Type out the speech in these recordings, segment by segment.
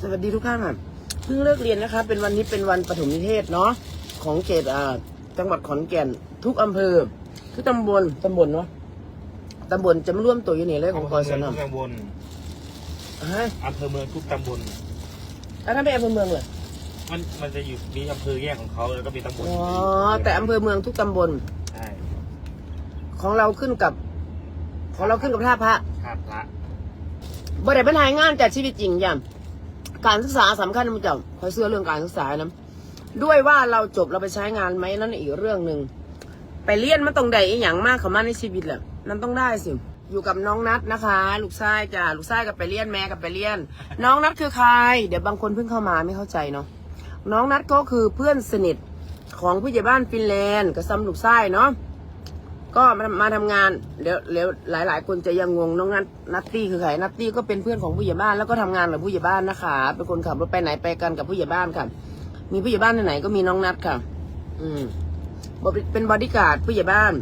สวัสดีทุกท่านค่ะเพิ่งเลิกเรียนนะคะ เป็นวันนี้เป็นวันปฐมนิเทศเนาะของเขตอ่าจังหวัดขอนแก่น ทุกอำเภอ ทุกตำบลตำบลเนาะตำบลจะมาร่วมตัวอยู่นี่เลยของกศนทุกตำบลฮะอำเภอเมืองทุกตำบลแล้วถ้าเป็นอำเภอเมืองเลยมันมันจะอยู่มีอำเภอแยกของเขาแล้วก็มีตำบลอ๋อแต่อำเภอเมืองทุกตำบลใช่ของเราขึ้นกับ ของเราขึ้นกับท่าพระท่าพระบ่ได้บรรทายงานจากชีวิตจริงอย่าง การศึกษาสำคัญนะมึงเจ้าคอยเชื่อเรื่องการศึกษานะด้วยว่าเราจบเราไปใช้งานไหมนั่นอีกเรื่องหนึ่งไปเรียนมันต้องได้อีหยังมากเขามาในชีวิตแหละนั่นต้องได้สิอยู่กับน้องนัดนะคะ ลูกชายจ้าลูกชายกับไปเรียนแม่กับไปเรียน น้องนัดคือใคร เดี๋ยวบางคนเพิ่งเข้ามาไม่เข้าใจเนาะน้องนัดก็คือเพื่อนสนิทของผู้ใหญ่บ้านฟินแลนด์กับซัมลูกชายเนาะ ก็มามาทำงานเดี๋ยวเดี๋ยวหลาย ๆ คนจะยังงงน้องนัทนัตตี้คือใครนัตตี้ก็เป็นเพื่อนของผู้ใหญ่บ้านแล้วก็ทำงานกับผู้ใหญ่บ้านนะคะเป็นคนขับรถไปไหนไปกันกับผู้ใหญ่บ้านค่ะ มีผู้ใหญ่บ้านที่ไหนก็มีน้องนัทค่ะ อืมบอกเป็นบอดี้การ์ดผู้ใหญ่บ้าน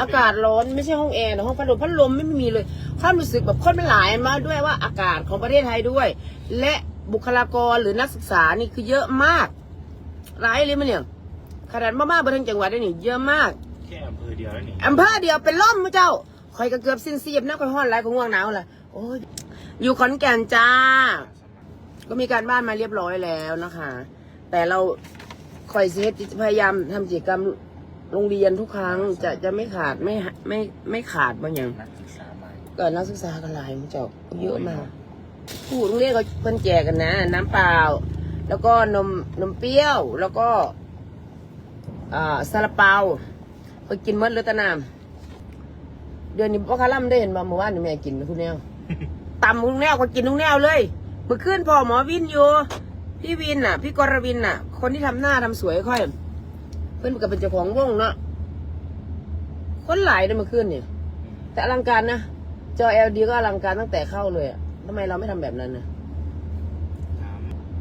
อากาศร้อนไม่ใช่ห้องแอร์นะห้องพัดลมพัดลมไม่มีเลยความรู้สึกแบบคนเป็นหลายมาด้วยว่าอากาศของประเทศไทยด้วย และบุคลากรหรือนักศึกษานี่คือเยอะมากหลายเลยมันเนี่ยขนาดมากๆบนทั้งจังหวัดนี่เยอะมาก ค่อำเภอเดียวแล้วนี่อำเภอเดียวเป็นล่มมั้เจ้าคอยก็เกือบสิ้นเสียบนะคอยห้อนไรของง่วงหนาวละโอ้ยอยู่ขอนแก่นจ้า ก็มีการบ้านมาเรียบร้อยแล้วนะคะ แต่เราคอยเซตพยายามทำกิจกรรมโรงเรียนทุกครั้งจะจะไม่ขาดไม่ไม่ไม่ขาดบางอย่างนักศึกษาใหม่เกิดนักศึกษากันหลายมั้งเจ้าเยอะมากผู้โรงเรียนก็เพิ่นแจกกันนะ น้ำเปล่า แล้วก็นมนมเปรี้ยวแล้วก็อ่าซาลาเปา ไปกินหมดเลยแตะน้ำเดือนนี้พ่อคาร่ำได้เห็นมาเมื่อวานนี่แม่กินทุกแนวตำทุกแนวก็กินทุกแนวเลยเมื่อคืนพ่อหมอวินอยู่พี่วินน่ะ พี่กรวินน่ะ คนที่ทำหน้าทำสวยค่อย เพื่อนก็เป็นเจ้าของวงเนาะคนหลายเลยเมื่อคืนเนี่ยแต่อลังการนะจอ LD ก็อลังการตั้งแต่เข้าเลยอะทำไมเราไม่ทำแบบนั้นนะ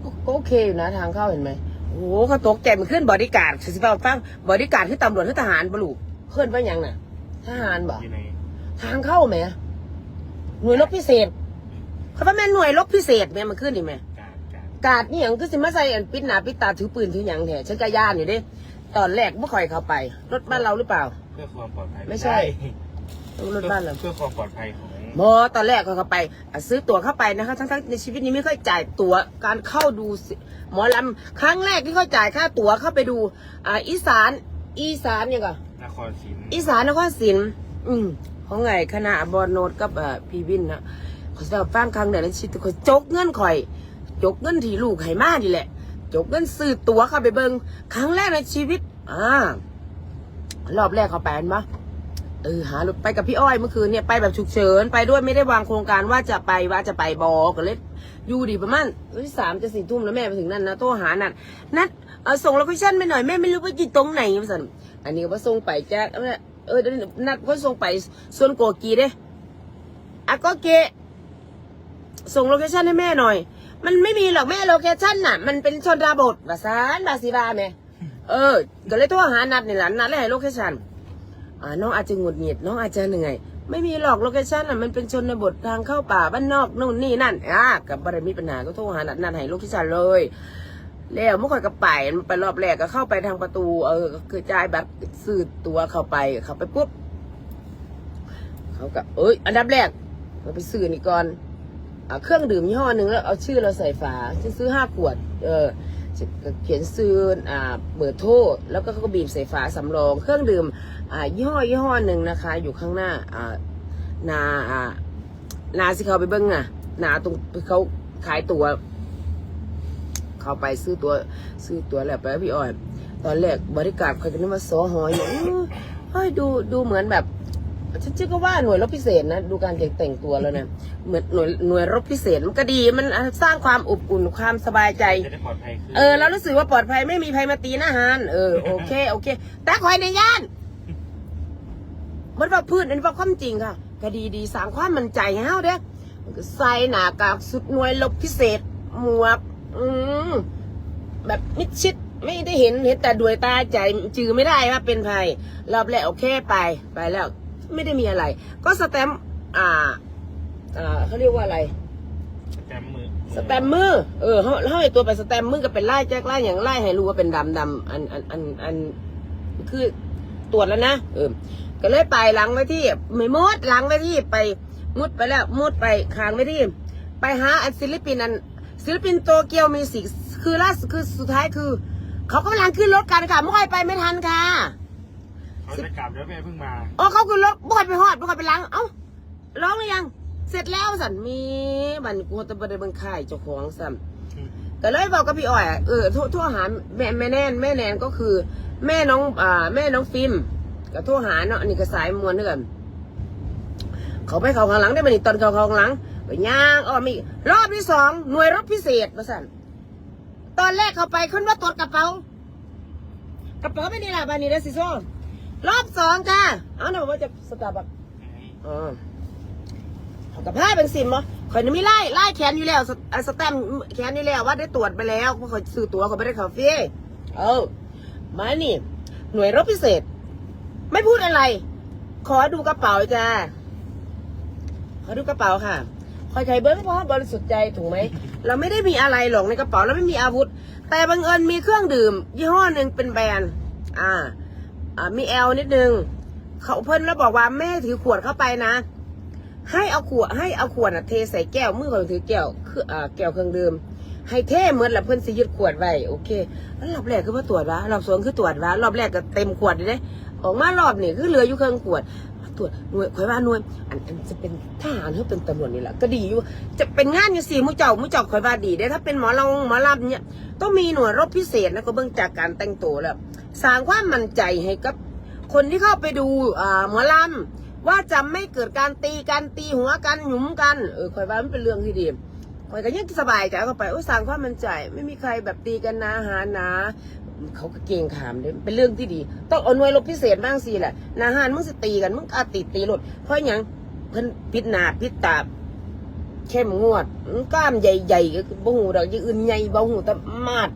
ก็ก็โอเคอยู่นะทางเข้าเห็นไหม โอ้โหเขาตกใจมันขึ้นบอดี้การ์ดสิบเปาฟังบอดี้การ์ดคือตำรวจคือทหารปะลูกเพื่อนว่าหยังน่ะ ทหารบอกอยู่ในทางเข้าไหมหน่วยรบพิเศษ เขาว่าแม่นหน่วยรบพิเศษแม่มันขึ้นดิแม่การการกาดนี่หยังคือสิมาใส่อันปิดหน้าปิดตาถือปืนถือหยังแท้ฉันก็ย่านอยู่เด้ ตอนแรกไม่ค่อยเข้าไป รถบ้านเราหรือเปล่า เพื่อความปลอดภัยไม่ใช่ต้องรถบ้านเราเพื่อความปลอดภัยของ บอตอนแรกก็เข้าไปอะซื้อตั๋วเข้าไปนะคะ ทั้งๆในชีวิตนี้ไม่เคยจ่ายตั๋วการเข้าดูสิหมอลำครั้งแรกที่เขาจ่ายค่าตั๋วเข้าไปดูอ่าอีสาน อีสานยังไงนครศรีอีสานนครศรีอืมของไงคณะบอลโนดกับอ่าพี่วินนะเขาจะฟังครั้งเดียวในชีวิตเขาจกเงินข่อย จกเงินที่ลูกให้มานี่แหละ จกเงินซื้อตั๋วเข้าไปเบิงครั้งแรกในชีวิต อ่ารอบแรกเขาแปลนปะ เออหารถไปกับพี่อ้อยเมื่อคืนเนี่ยไปแบบฉุกเฉินไปด้วยไม่ได้วางโครงการว่าจะไปว่าจะไปบอกนเลยอยู่ดีประมาณวันที่สามจะสี่ทุ่มแล้วแม่ไปถึงนั่นนะโทรหานัดนัดเออส่งโลเคชั่นไปหน่อยแม่ไม่รู้ว่าอยู่ตรงไหนมาสั่นอันนี้ก็ว่าส่งไปแจ๊กเออเออนัดก็ส่งไปส่วนโกกีเด้อะก็เกะส่งโลเคชั่นให้แม่หน่อย มันไม่มีหรอกแม่โลเคชั่นน่ะ มันเป็นชนดาบทบาสานบาสีบาแม่เออก็เลยโทรหานัดนี่แหละนัดเลยให้โลเคชั่น น้องอาจจะหงุดหงิดน้องอาจจะเหนื่อย ไม่มีหรอกโลเคชั่นอะมันเป็นชนบททางเข้าป่าบ้านนอกนู่นนี่นั่นอะกับบารมีปัญหาก็โทรหานัดนัดให้โลเคชั่นเลยแล้วเมื่อก่อนก็ไปไปรอบแรกก็เข้าไปทางประตู เออคือจ่ายบัตรซื้อตัวเข้าไปเข้าไปปุ๊บเขาก็เอ้ยอันดับแรกเราไปซื้อนี่ก่อนเครื่องดื่มยี่ห้อหนึ่งแล้วเอาชื่อเราใส่ฝาฉันซื้อห้าขวด เออ เขียนซื้ออ่าเบอร์โทรแล้วก็เขาก็บีบใส่ฝาสำรอง เครื่องดื่มอ่ายี่ห้อยี่ห้อหนึ่งนะคะ อยู่ข้างหน้าอ่านาอ่านาสิเขาไปเบิ้งอะนาตรงเขาขายตัว เขาไปซื้อตัวซื้อตัวแล้วไปพี่อ้อย ตอนแรกบริการเขาจะนึกว่าซหอยอย่างเฮ้ยดูดูเหมือนแบบฉันชื่อก็ว่าหน่วยรบพิเศษนะ ดูการแต่งตัวแล้วเนี่ย เหมือนหน่วยหน่วยรบพิเศษมันก็ดี มันสร้างความอบอุ่นความสบายใจ จะได้ปลอดภัยขึ้นเออเรารู้สึกว่าปลอดภัยไม่มีภัยมาตีหน้าหานเออโอเคโอเค แต่คอยในย่านมันว่าพืชอันนี้ว่าความจริงค่ะก็ดีดีสร้างความมั่นใจให้เฮาเด้อมันก็ใส่หน้ากากสุดหน่วยลบพิเศษ หมวก อืมแบบมิดชิดไม่ได้เห็นเห็นแต่ด้วยตาใจจือไม่ได้ว่าเป็นภัยรอบแรกโอเคไปไปแล้ว ไม่ได้มีอะไร ก็สแตมป์อ่า อ่าเขาเรียกว่าอะไรแจมมือสแตมมือเออเขาเขาไอตัวไปสแตมมือก็เป็นไล่แจ็คไล่อย่างไล่ให้รู้ว่าเป็นดำดำอันอันอันอันคือตรวจแล้วนะเออ ก็เลยไปหลังไว้ที่ไม่มุดหลังไว้ที่ไปมุดไปแล้วมุดไปคางไว้ที่ ไปหาอันศิลปินอันศิลปินโตเกียวมิวสิกคือล่าสุดคือสุดท้ายคือ เขากำลังขึ้นรถกันค่ะไม่ค่อยไปไม่ทันค่ะเขาจะกลับแล้วแม่เพิ่งมาอ๋อเขาขึ้นรถไม่ค่อยไปฮอดไม่ค่อยไปล้างเอ้าร้องหรือยัง เสร็จแล้วสันมีบันกูจะไปได้เบังค่ายเจ้าของสัมก็เลยบอกกับพี่อ้อยอะเออโทรโทรหาแม่แม่แนนแม่แนนก็คือ แม่น้องอ่าแม่น้องฟิล์มก็โทรหาเนาะอันนี้ก็สายมวลด้วยกันเขาไปเขาข้างหลังได้มานี่ตอนเขาเขาข้างหลังไปย่างอ้อมีรอบที่สองหน่วยรบพิเศษมาสั่นตอนแรกเขาไปขึ้นว่าตรวจกระเป๋ากระเป๋าไม่นี่แหละบานี่ได้สิโซรอบสองจ้าเอาหน่อยว่าจะสตาร์บัคอ๋อเขา กับผ้าเป็นสิมเหรอข่อยน่ะมีไล่ไล่แขนอยู่แล้วสอ่าสแตมป์แขนอยู่แล้วว่าได้ตรวจไปแล้วเพราะเขาซื้อตั๋วเขาไม่ได้คาเฟ่เออมานี่ หน่วยรบพิเศษ ไม่พูดอะไร ขอดูกระเป๋าจ้าขอดูกระเป๋าค่ะคอยใจเบิ้งเพราะบริสุทธิ์ใจถูกไหม เราไม่ได้มีอะไรหรอกในกระเป๋าเราไม่มีอาวุธ แต่บังเอิญมีเครื่องดื่ม ยี่ห้อหนึ่งเป็นแบรนด์อ่าอ่ามีแอลนิดนึงเขาเพิ่นแล้วบอกว่าแม่ถือขวดเข้าไปนะ ให้เอาขวดให้เอาขวดน่ะเทใส่แก้วมือเขาถือแก้วคืออ่าแก้วเครื่องดื่มให้เทเหมือนละเพิ่อนสิยึดขวดไว้โอเคแล้วรอบแรกคือว่าตรวจวะรอบสองคือตรวจวะรอบแรกก็เต็มขวดเลยเด้ออกมารอบนี่คือเหลืออยู่เครื่องขวดตรวจหน่วยข่อยว่าหน่วยอันอันจะเป็นทหารหรือเป็นตำรวจนี่แหละก็ดีอยู่ จะเป็นงานอยู่สี่มุเจ้ามุเจ้าข่อยว่าดีได้ถ้าเป็นหมอลงหมอลำเนี่ยต้องมีหน่วยรบพิเศษนะก็เบิ่งจากการแต่งตัวแล้วสร้างความมั่นใจให้กับ คนที่เข้าไปดูอ่าหมอลำ ว่าจะไม่เกิดการตีกันตีหัวกันหยุมกันเออคอยว่ามันเป็นเรื่องที่ดีคอยก็ยังสบายใจเข้าไปโอ้สร้างความมั่นใจ ไม่มีใครแบบตีกันนะหานะเขาก็เก่งขามเลยเป็นเรื่องที่ดี ต้องเอาหน่วยรบพิเศษบ้างสิแหละนาหารมึงสิตีกันมึงอาติตีรถเพราะยังเพิ่นพิษหนาพิษตาเข้มงวดกล้ามใหญ่ๆก็คือบ่หูดอกอยังอื่นใหญ่บ่หูแต่มาด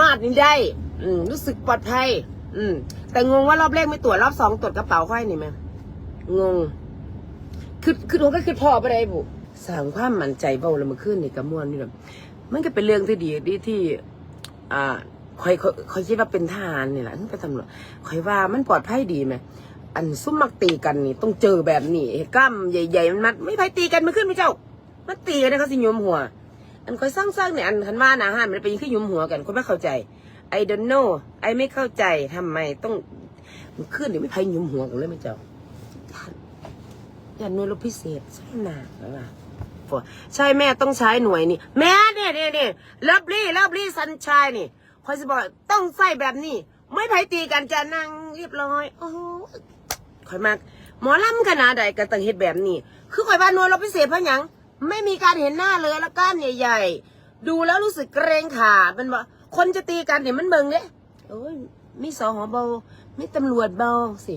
มาดนี่ได้ อืมรู้สึกปลอดภัย อืมแต่งงว่ารอบแรกไม่ตรวจรอบสองตรวจกระเป๋าค่อยนี่ไหม งง คือคือผมก็คือพ่อไปได้บุสร้างความมั่นใจเบาแล้วมาขึ้นในกระมวลนี่แบบมันก็เป็นเรื่องที่ดีที่ที่ อ่าคอยคอยคอยคิดว่าเป็นทหารนี่แหละเป็นตำรวจคอยว่ามันปลอดภัยดีไหมอันซุ่มมักตีกันนี่ ต้องเจอแบบนี้ไอ้กล้ามใหญ่ๆมันมัดไม่ไผตีกันมันขึ้นไม่เจ้ามันตีกันนะเขาสิยุมหัว อันคอยสร้างๆเนี่ยอันคันว่านะฮะมันเป็นยังขึ้นยุมหัวกันคนไม่เข้าใจ I don't know ไอไม่เข้าใจทำไมต้องมันขึ้นหรือไม่พายยุมหัวกันเลยไม่เจ้า ย่าหน่วยรบพิเศษใช่ไหมนะใช่แม่ต้องใช้หน่วยนี่ แม่เนี่ยเนี่ยเนี่ยเลิฟลี่เลิฟลี่สันชายนี่คอยจะบอกต้องใส่แบบนี้ ไม่ไผตีกันจะนั่งเรียบร้อยโอ้คอยมากหมอลำขนาดใดก็ต้องเฮ็ดแบบนี้ คือคอยว่าหน่วยรบพิเศษเพราะยังไม่มีการเห็นหน้าเลยแล้วก้านใหญ่ๆดูแล้วรู้สึกเกรงขาเป็นว่าคนจะตีกันเนี่ยมันเบิ่งเนี่ยโอ้ยมีสอหอเบามีตำรวจเบาสิ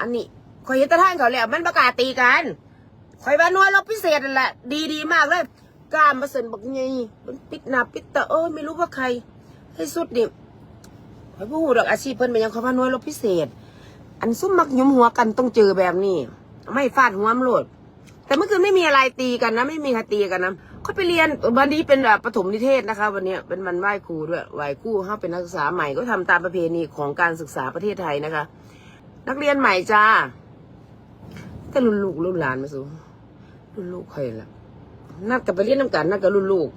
อันนี้ คอยเห็นตะท่านเขาแล้ว มันประกล้าศตีกันคอยว่าหน่วยรบพิเศษนั่นแหละ ดีดีมากเลยกล้ามมาเสินบักไงมันปิดหนาปิดตาเออไม่รู้ว่าใคร ให้สุดนี่คอยพูดดอกอาชีพเพิ่นเป็นหยังเขาว่าหน่วยรบพิเศษ อันซุ่มมักยุมหัวกันต้องเจอแบบนี้ไม่ฟาดหัวมนโหลด แต่เมื่อคืนไม่มีอะไรตีกันนะ ไม่มีใครตีกันนะเขาไปเรียนวันนี้เป็นแบบปฐมนิเทศนะคะ วันนี้เป็นวันไหว้ครูด้วยไหว้ครูเขาเป็นนักศึกษาใหม่ก็ทำตามประเพณีของการศึกษาประเทศไทยนะคะ นักเรียนใหม่จ้า แต่รุ่นลูกรุ่นหลานมาสูรุ่นลูกใครล่ะนัดกับไปเรียนน้ำกันนัดกับรุ่นลูก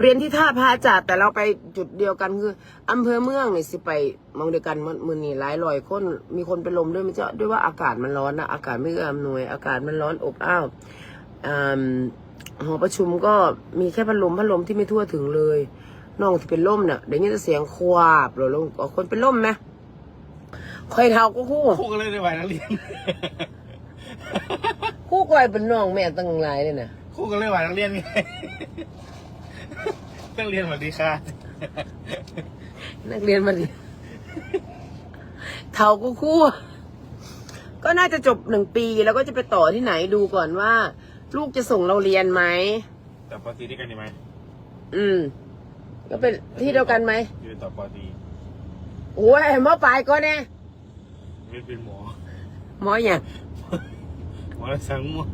เรียนที่ท่าพระจัดแต่เราไปจุดเดียวกันคืออำเภอเมืองนี่สิไปมองเดียวกันมือมือนี่หลายร้อยคนมีคนเป็นลมด้วยมันจะด้วยว่าอากาศมันร้อนนะอากาศไม่เอื้ออำนวย อากาศมันร้อนอบอ้าวอ่าหอประชุมก็มีแค่พัดลมพัดลมที่ไม่ทั่วถึงเลยน้องที่เป็นล่มเนี่ยเดี๋ยวนี้จะเสียงควาบหรือลงคนเป็นล่มไหมคอยเท้าก็คู่คู่กันเลยในวัยนักเรียน คู่กอยเป็นน้องแม่ตั้งหลายเลยนะคู่กันเลยวัยนักเรียนไงนักเรียนสวัสดีค่ะนักเรียนมาดิเท่าก็คู่ ก็น่าจะจบหนึ่งปีแล้วก็จะไปต่อที่ไหนดูก่อนว่า ลูกจะส่งเราเรียนไหมต่อปอตีด้วยกันดีไหมอืม ก็เป็นที่เดียวกันไหมยืนต่อปอตีโอ้ยหมอปลายก็แน่ไม่เป็นหมอ หมออย่าง หมอละสังหมอ